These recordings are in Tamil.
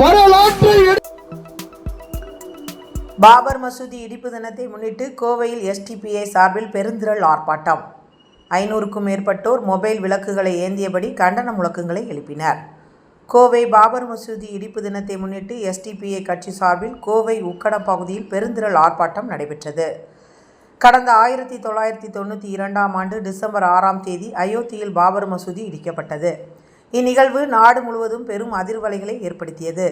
வரலாற்றை பாபர் மசூதி இடிப்பு தினத்தை முன்னிட்டு கோவையில் எஸ்டிபிஐ சார்பில் பெருந்திரள் ஆர்ப்பாட்டம். ஐநூறுக்கும் மேற்பட்டோர் மொபைல் விளக்குகளை ஏந்தியபடி கண்டன முழக்கங்களை எழுப்பினர். கோவை பாபர் மசூதி இடிப்பு தினத்தை முன்னிட்டு எஸ்டிபிஐ கட்சி சார்பில் கோவை உக்கடம் பகுதியில் பெருந்திரள் ஆர்ப்பாட்டம் நடைபெற்றது. கடந்த ஆயிரத்தி தொள்ளாயிரத்தி தொண்ணூற்றி இரண்டாம் ஆண்டு டிசம்பர் ஆறாம் தேதி அயோத்தியில் பாபர் மசூதி இடிக்கப்பட்டது. இந்நிகழ்வு நாடு முழுவதும் பெரும் அதிர்வலைகளை ஏற்படுத்தியது.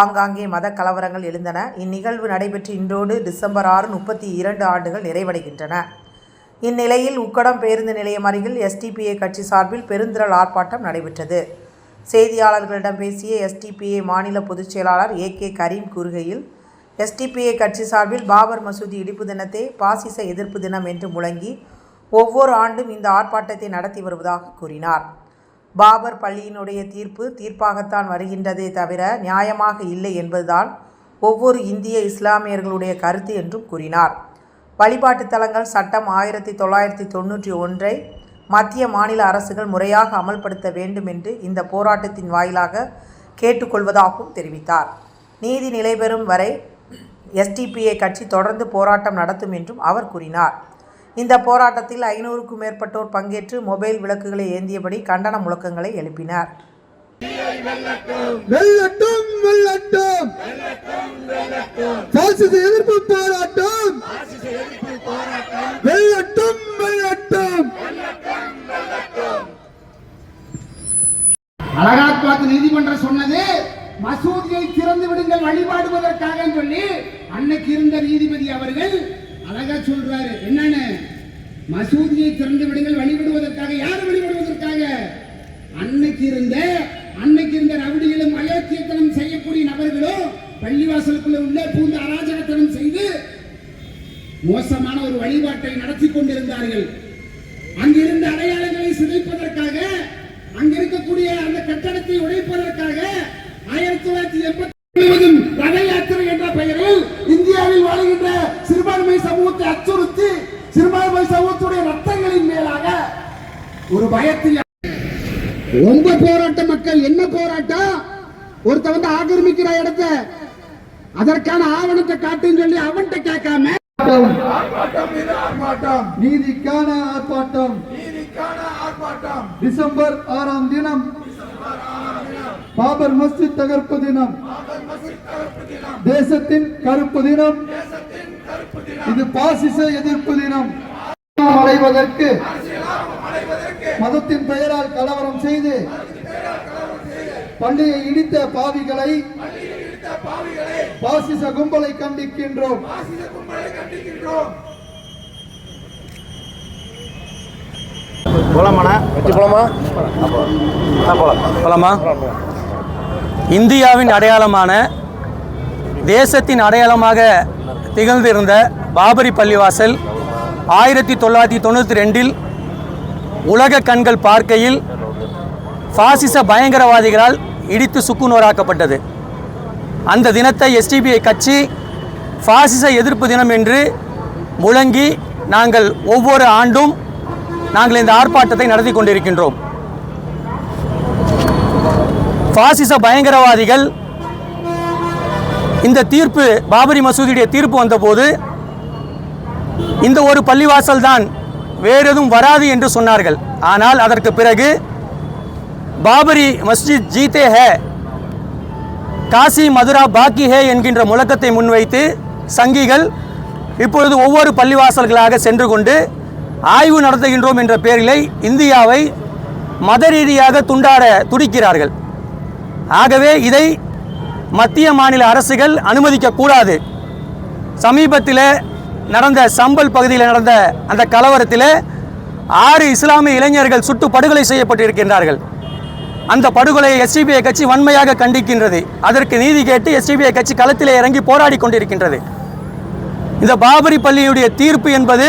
ஆங்காங்கே மத கலவரங்கள் எழுந்தன. இந்நிகழ்வு நடைபெற்று இன்றோடு டிசம்பர் ஆறு முப்பத்தி இரண்டு ஆண்டுகள் நிறைவடைகின்றன. இந்நிலையில் உக்கடம் பேருந்து நிலையம் அருகில் எஸ்டிபிஐ கட்சி சார்பில் பெருந்திரள் ஆர்ப்பாட்டம் நடைபெற்றது. செய்தியாளர்களிடம் பேசிய எஸ்டிபிஐ மாநில பொதுச் செயலாளர் ஏ கே கரீம் கூறுகையில் எஸ்டிபிஐ கட்சி சார்பில் பாபர் மசூதி இடிப்பு தினத்தை பாசிச எதிர்ப்பு தினம் என்று முழங்கி ஒவ்வொரு ஆண்டும் இந்த ஆர்ப்பாட்டத்தை நடத்தி வருவதாக கூறினார். பாபர் பள்ளியினுடைய தீர்ப்பு தீர்ப்பாகத்தான் வருகின்றதே தவிர நியாயமாக இல்லை என்பதுதான் ஒவ்வொரு இந்திய இஸ்லாமியர்களுடைய கருத்து என்றும் கூறினார். வழிபாட்டுத் தலங்கள் சட்டம் ஆயிரத்தி தொள்ளாயிரத்தி தொண்ணூற்றி ஒன்றை மத்திய மாநில அரசுகள் முறையாக அமல்படுத்த வேண்டும் என்று இந்த போராட்டத்தின் வாயிலாக கேட்டுக்கொள்வதாகவும் தெரிவித்தார். நீதி நிலைபெறும் வரை எஸ்டிபிஐ கட்சி தொடர்ந்து போராட்டம் நடத்தும் என்றும் அவர் கூறினார். இந்த போராட்டத்தில் ஐநூறுக்கும் மேற்பட்டோர் பங்கேற்று மொபைல் விளக்குகளை ஏந்தியபடி கண்டன முழக்கங்களை எழுப்பினர். வெல்லட்டும் வெல்லட்டும். பாசிச எதிர்ப்பு போராட்டம். வெல்லட்டும் வெல்லட்டும். அலகாபாத் நீதிமன்றம் சொன்னது மசூதியை திறந்து விடுங்கள் வழிபாடுவதற்காக சொல்லி அன்னைக்கு இருந்த நீதிபதி அவர்கள் அழகா சொல்றாரு. என்னன்னு? மசூதியை திறந்து விடுங்கள் வழிபடுவதற்காக. யார் வழிபடுவதற்காக? அன்னைக்கு இருந்த அன்னைக்கு இருந்த ரவுடிகளும் அயோக்கியத்தனம் செய்யக்கூடிய நபர்களும் பள்ளிவாசலுக்குள்ள உள்ள பூந்த அராஜகத்தனம் செய்து மோசமான ஒரு வழிபாட்டை நடத்தி கொண்டிருந்தார்கள். சிறுபான்மை சமூகத்தை அச்சுறுத்தி சிறுபான்மை சமூகத்துடைய ரத்தங்களின் மேலாக ஒரு பயத்தை ரொம்ப போராட்ட மக்கள் என்ன போராட்டம்? ஒருத்த வந்து ஆக்கிரமிக்கிற இடத்த அதற்கான ஆவணத்தை காட்டுன்னு சொல்லி அவன்கிட்ட கேட்காம நீதிக்கான ஆர்ப்பாட்டம். டிசம்பர் ஆறாம் தினம். பாபர் மஸ்ஜித் தகர்ப்பு தினம். தேசத்தின் கருப்பு தினம். இது பாசிச எதிர்ப்பு தினம் அடைவதற்கு மதத்தின் பெயரால் கலவரம் செய்து பள்ளியை இடித்த பாவிகளை பாசிச கும்பலை கண்டிக்கின்றோம். போலாமாண்ணா? வெற்றி போலாமா? போலாம். போலாமா? இந்தியாவின் அடையாளமான தேசத்தின் அடையாளமாக திகழ்ந்திருந்த பாபரி பள்ளிவாசல் ஆயிரத்தி தொள்ளாயிரத்தி தொண்ணூற்றி ரெண்டில் உலக கண்கள் பார்க்கையில் பாசிச பயங்கரவாதிகளால் இடித்து சுக்குநூறாக்கப்பட்டது அந்த தினத்தை எஸ்டிபிஐ கட்சி பாசிச எதிர்ப்பு தினம் என்று முழங்கி நாங்கள் ஒவ்வொரு ஆண்டும் நாங்கள் இந்த ஆர்ப்பாட்டத்தை நடத்தி கொண்டிருக்கின்றோம். பாசிச பயங்கரவாதிகள் இந்த தீர்ப்பு பாபரி மசூதியுடைய தீர்ப்பு வந்தபோது இந்த ஒரு பள்ளிவாசல் தான் வேறு எதுவும் வராது என்று சொன்னார்கள். ஆனால் அதற்கு பிறகு பாபரி மஸ்ஜித் ஜீத்தே ஹே காசி மதுரா பாக்கி ஹே என்கின்ற முழக்கத்தை முன்வைத்து சங்கிகள் இப்பொழுது ஒவ்வொரு பள்ளிவாசல்களாக சென்று கொண்டு ஆய்வு நடத்துகின்றோம் என்ற பெயரிலே இந்தியாவை மத ரீதியாக துண்டாட துடிக்கிறார்கள். ஆகவே இதை மத்திய மாநில அரசுகள் அனுமதிக்க கூடாது சமீபத்தில் நடந்த சம்பல் பகுதியில் நடந்த அந்த கலவரத்தில் ஆறு இஸ்லாமிய இளைஞர்கள் சுட்டு படுகொலை செய்யப்பட்டிருக்கின்றார்கள். அந்த படுகொலையை எஸ்டிபிஐ கட்சி வன்மையாக கண்டிக்கின்றது. அதற்கு நீதி கேட்டு எஸ்டிபிஐ கட்சி களத்திலே இறங்கி போராடி கொண்டிருக்கின்றது. இந்த பாபரி பள்ளியுடைய தீர்ப்பு என்பது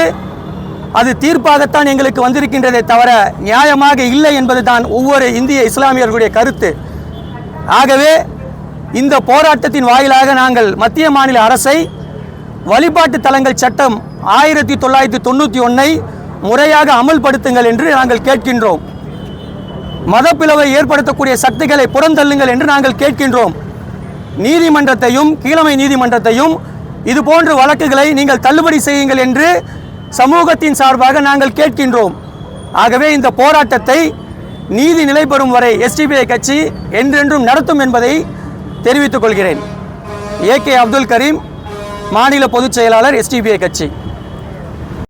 அது தீர்ப்பாகத்தான் எங்களுக்கு வந்திருக்கின்றதே தவிர நியாயமாக இல்லை என்பதுதான் ஒவ்வொரு இந்திய இஸ்லாமியர்களுடைய கருத்து. ஆகவே இந்த போராட்டத்தின் வாயிலாக நாங்கள் மத்திய மாநில அரசை வழிபாட்டு தலங்கள் சட்டம் ஆயிரத்தி தொள்ளாயிரத்தி தொண்ணூற்றி ஒன்றை முறையாக அமல்படுத்துங்கள் என்று நாங்கள் கேட்கின்றோம். மதப்பிளவை ஏற்படுத்தக்கூடிய சக்திகளை புறந்தள்ளுங்கள் என்று நாங்கள் கேட்கின்றோம். நீதிமன்றத்தையும் கீழமை நீதிமன்றத்தையும் இது போன்ற வழக்குகளை நீங்கள் தள்ளுபடி செய்யுங்கள் என்று சமூகத்தின் சார்பாக நாங்கள் கேட்கின்றோம். ஆகவே இந்த போராட்டத்தை நீதி நிலைபெறும் வரை எஸ்டிபிஐ கட்சி என்றென்றும் நடத்தும் என்பதை தெரிவித்துக் கொள்கிறேன். ஏ கே அப்துல் கரீம் மாநில பொதுச் செயலாளர் எஸ்டிபிஐ கட்சி.